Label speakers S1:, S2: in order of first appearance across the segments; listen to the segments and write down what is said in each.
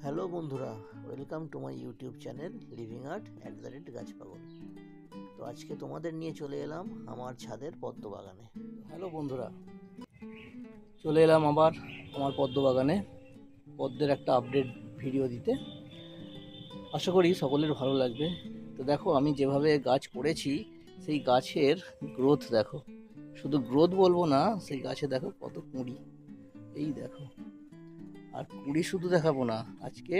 S1: Hello বন্ধুরা। Welcome to my YouTube channel living art at the rate গাছ পাগল তো আজকে তোমাদের নিয়ে চলে এলাম আমার ছাদের পদ্ম বাগানে।
S2: হ্যালো বন্ধুরা। চলে এলাম আবার আমার পদ্ম বাগানে। পদ্মের একটা আপডেট ভিডিও দিতে। আশা করি সকলের ভালো লাগবে। তো দেখো, আমি যেভাবে গাছ করেছি, সেই গাছের গ্রোথ দেখো। শুধু গ্রোথ বলব না, সেই গাছে দেখো কত কুঁড়ি। এই দেখো। আর কুঁড়ি শুধু দেখাবো না, আজকে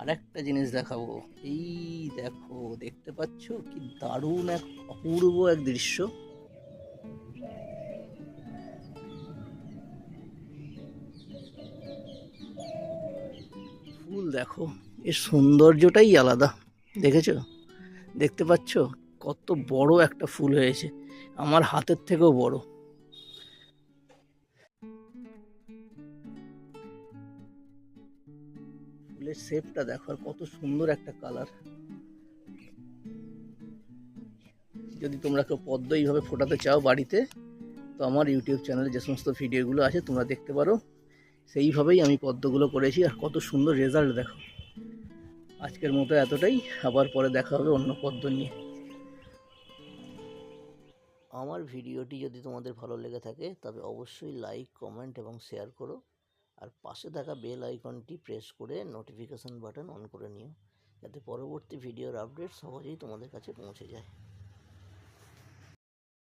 S2: আরেকটা জিনিস দেখাবো। এই দেখো, দেখতে পাচ্ছ কি দারুণ এক অপূর্ব এক দৃশ্য। ফুল দেখো, এর সৌন্দর্যটাই আলাদা, দেখেছ? দেখতে পাচ্ছ কত বড় একটা ফুল হয়েছে, আমার হাতের থেকেও বড়। ফুলের শেপটা দেখো আর কত সুন্দর একটা কালার যদি তোমরা কেউ পদ্ম এইভাবে ফোটাতে চাও বাড়িতে, তো আমার ইউটিউব চ্যানেলে যে সমস্ত ভিডিওগুলো আছে তোমরা দেখতে পারো। সেইভাবেই আমি পদ্মগুলো করেছি আর কত সুন্দর রেজাল্ট দেখো। আজকের মতো এতটাই, আবার পরে দেখা হবে অন্য পদ্ম নিয়ে।
S1: আমার ভিডিওটি যদি তোমাদের ভালো লেগে থাকে, তবে অবশ্যই লাইক কমেন্ট এবং শেয়ার করো। আর পাশে থাকা বেল আইকনটি প্রেস করে নোটিফিকেশান বাটন অন করে নিও, যাতে পরবর্তী ভিডিওর আপডেট সহজেই তোমাদের কাছে পৌঁছে যায়।